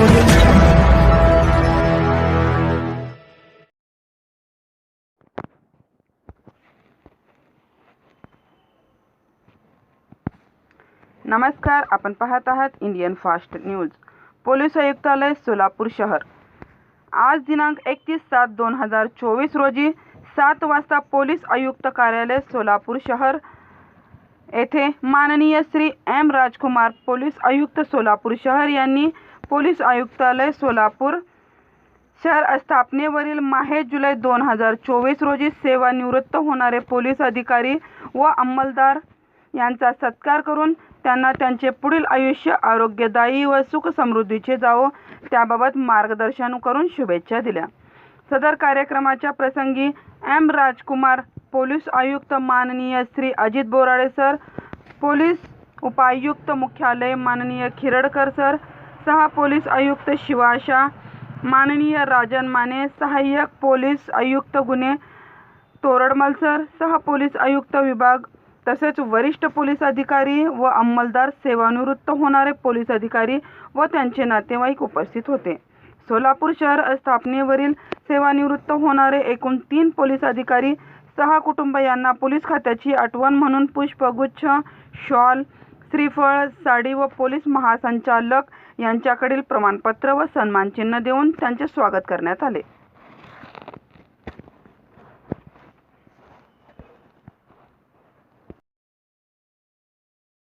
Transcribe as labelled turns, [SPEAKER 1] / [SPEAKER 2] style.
[SPEAKER 1] नमस्कार आपण पाहत आहात इंडियन फास्ट न्यूज. पोलीस आयुक्तालय सोलापूर शहर. आज दिनांक एकतीस सात दोन हजार चोवीस रोजी सात वाजता पोलीस आयुक्त कार्यालय सोलापूर शहर येथे माननीय श्री एम राजकुमार पोलीस आयुक्त सोलापूर शहर यांनी पोलीस आयुक्तालय सोलापूर. शहर स्थापनेवरील माहे जुलै दोन हजार चोवीस रोजी सेवानिवृत्त होणारे पोलीस अधिकारी व अंमलदार यांचा सत्कार करून त्यांना त्यांचे पुढील आयुष्य आरोग्यदायी व सुख समृद्धीचे जावो त्याबाबत मार्गदर्शन करून शुभेच्छा दिल्या. सदर कार्यक्रमाच्या प्रसंगी एम राजकुमार पोलीस आयुक्त माननीय श्री अजित बोराडे सर पोलीस उपायुक्त मुख्यालय माननीय खिरडकर सर सहा पोलीस आयुक्त शिवाशा माननीय राजन माने सहाय्यक पोलीस आयुक्त गुन्हे तोरडमल सर सह पोलीस आयुक्त विभाग तसेच वरिष्ठ पोलीस अधिकारी व अंमलदार सेवानिवृत्त होणारे पोलीस अधिकारी व त्यांचे नातेवाईक उपस्थित होते. सोलापूर शहर स्थापनेवरील सेवानिवृत्त होणारे एकूण तीन पोलीस अधिकारी सहा कुटुंब यांना पोलीस खात्याची आठवण म्हणून पुष्पगुच्छ शॉल श्रीफळ साडी व पोलीस महासंचालक यांच्याकडील प्रमाणपत्र व सन्मानचिन्ह देऊन त्यांचे स्वागत करण्यात आले.